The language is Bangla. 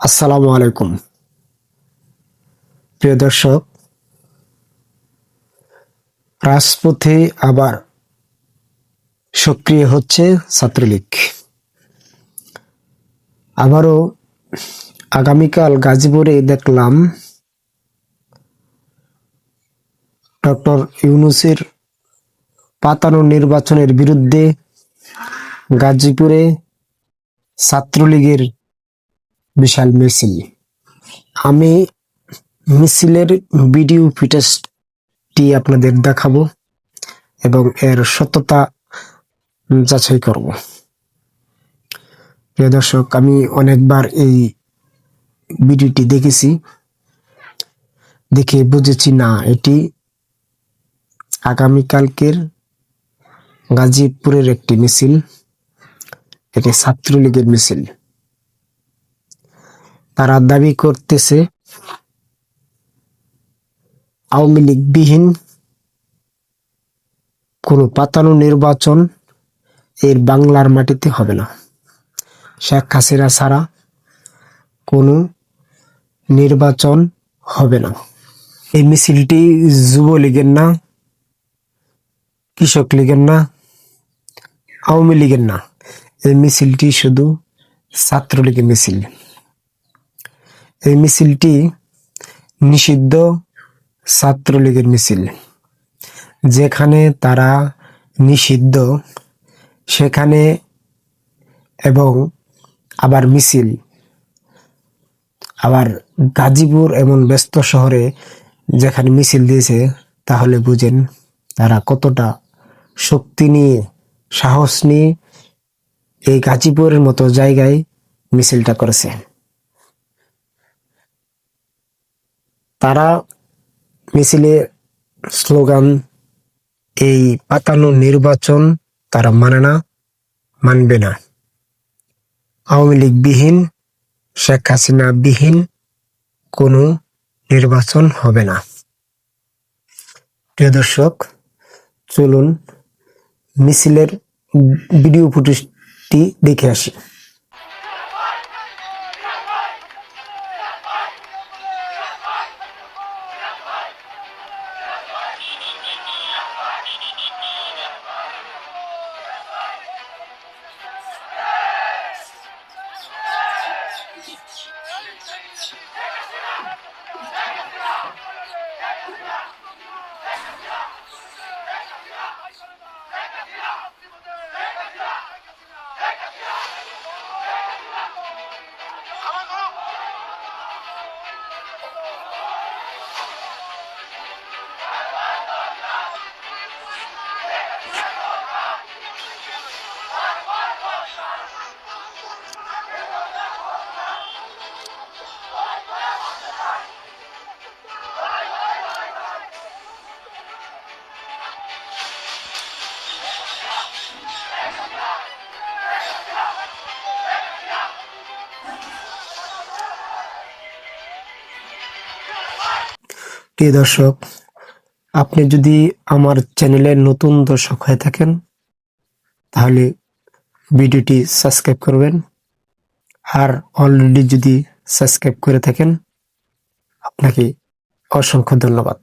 আসসালামু আলাইকুম। প্রিয় দর্শক, রাজপথে আবার সক্রিয় হচ্ছে ছাত্রলীগ। আবারও আগামীকাল গাজীপুরে দেখলাম ডক্টর ইউনুসের পাতানো নির্বাচনের বিরুদ্ধে গাজীপুরে ছাত্রলীগের বিশাল মিছিল। আমি মিছিলের ভিডিও ফুটেজটি আপনাদের দেখাবো এবং এর সত্যতা যাচাই করব। প্রিয় দর্শক, আমি অনেকবার এই ভিডিওটি দেখেছি। দেখে বুঝেছি, না, এটি আগামীকালকের গাজীপুরের একটি মিছিল, এটি ছাত্রলীগের মিছিল। তারা দাবি করতেছে, আওয়ামী লীগবিহীন কোনো পাতানো নির্বাচন এর বাংলার মাটিতে হবে না। শেখ হাসিনা ছাড়া কোনো নির্বাচন হবে না। এই মিছিলটি যুবলীগের না কৃষক লীগের না, আওয়ামী লীগের না। এই মিছিলটি শুধু ছাত্রলীগের মিছিল। এই মিছিলটি নিষিদ্ধ ছাত্রলীগের মিছিল। যেখানে তারা নিষিদ্ধ, সেখানে এবং আবার মিছিল। আবার গাজীপুর এমন ব্যস্ত শহরে যেখানে মিছিল দিয়েছে, তাহলে বুঝেন তারা কতটা শক্তি নিয়ে, সাহস নিয়ে এই গাজীপুরের মতো জায়গায় মিছিলটা করেছে। তারা মিছিলে স্লোগান, এই পাতানো নির্বাচন তারা মানে না, মানবে না। আওয়ামী লীগবিহীন, শেখ হাসিনা বিহীন কোনো নির্বাচন হবে না। প্রিয় দর্শক, চলুন মিছিলের ভিডিও ফুটেজটি দেখে আসি। Yes. প্রিয় দর্শক, আপনি যদি আমার চ্যানেলে নতুন দর্শক হয়ে থাকেন, তাহলে ভিডিওটি সাবস্ক্রাইব করবেন। আর অলরেডি যদি সাবস্ক্রাইব করে থাকেন, আপনাকে অসংখ্য ধন্যবাদ।